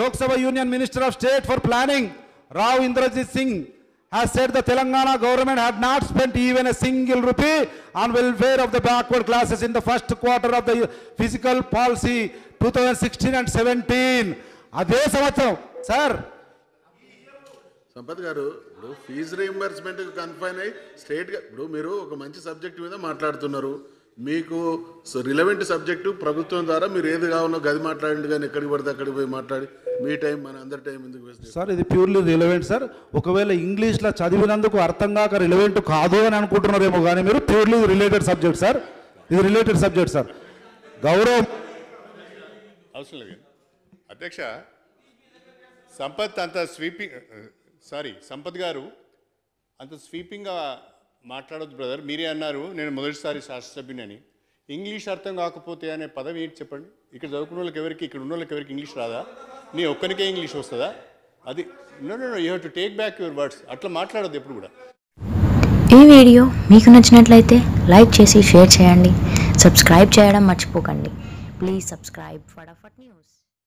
Lok Sabha union minister of state for planning. Rao Inderjit Singh has said the Telangana government had not spend even a single rupee on welfare of the backward classes in the first quarter of the physical policy two thousand sixteen and seventeen అదే సంవత్సరం sir Sampath గారు ఇప్పుడు fee reimbursement confine అయి స్టేట్గా ఇప్పుడు మీరు ఒక మంచి subject మీద మాట్లాడుతున్నారు. మీకు రిలవెంట్ సబ్జెక్టు ప్రభుత్వం ద్వారా మీరు ఏది కావాలో గది మాట్లాడండి కానీ ఎక్కడికి పడితే అక్కడికి పోయి మాట్లాడి. మీ టైం మన అందరి టైం ఎందుకు వేస్ట్? సార్ ఇది ప్యూర్లీ రిలవెంట్ సార్. ఒకవేళ ఇంగ్లీష్లో చదివినందుకు అర్థం కాక రిలవెంట్ కాదు అని అనుకుంటున్నారేమో కానీ మీరు ప్యూర్లీ రిలేటెడ్ సబ్జెక్ట్ సార్. ఇది రిలేటెడ్ సబ్జెక్ట్ సార్. గౌరవ్ అవసరం లేదు. అధ్యక్ష సంపత్ అంత స్వీపింగ్ సారీ సంపత్ గారు అంత స్వీపింగ్గా మాట్లాడొద్దు బ్రదర్ మీరే అన్నారు నేను మొదటిసారి శాస్త్రసభ్యుని ఇంగ్లీష్ అర్థం కాకపోతే అనే పదం ఏంటి చెప్పండి? ఇక్కడ చదువుకున్న వాళ్ళకి ఎవరికి ఇక్కడ ఉన్న వాళ్ళకి ఎవరికి ఇంగ్లీష్ రాదా? నీ ఒక్కరికే ఇంగ్లీష్ వస్తుందా? అది no no you have to take back your words అట్లా మాట్లాడద్దు ఎప్పుడు కూడా. ఈ వీడియో మీకు నచ్చినట్లయితే లైక్ చేసి షేర్ చేయండి. సబ్స్క్రైబ్ చేయడం మర్చిపోకండి. Please subscribe Fatafat news.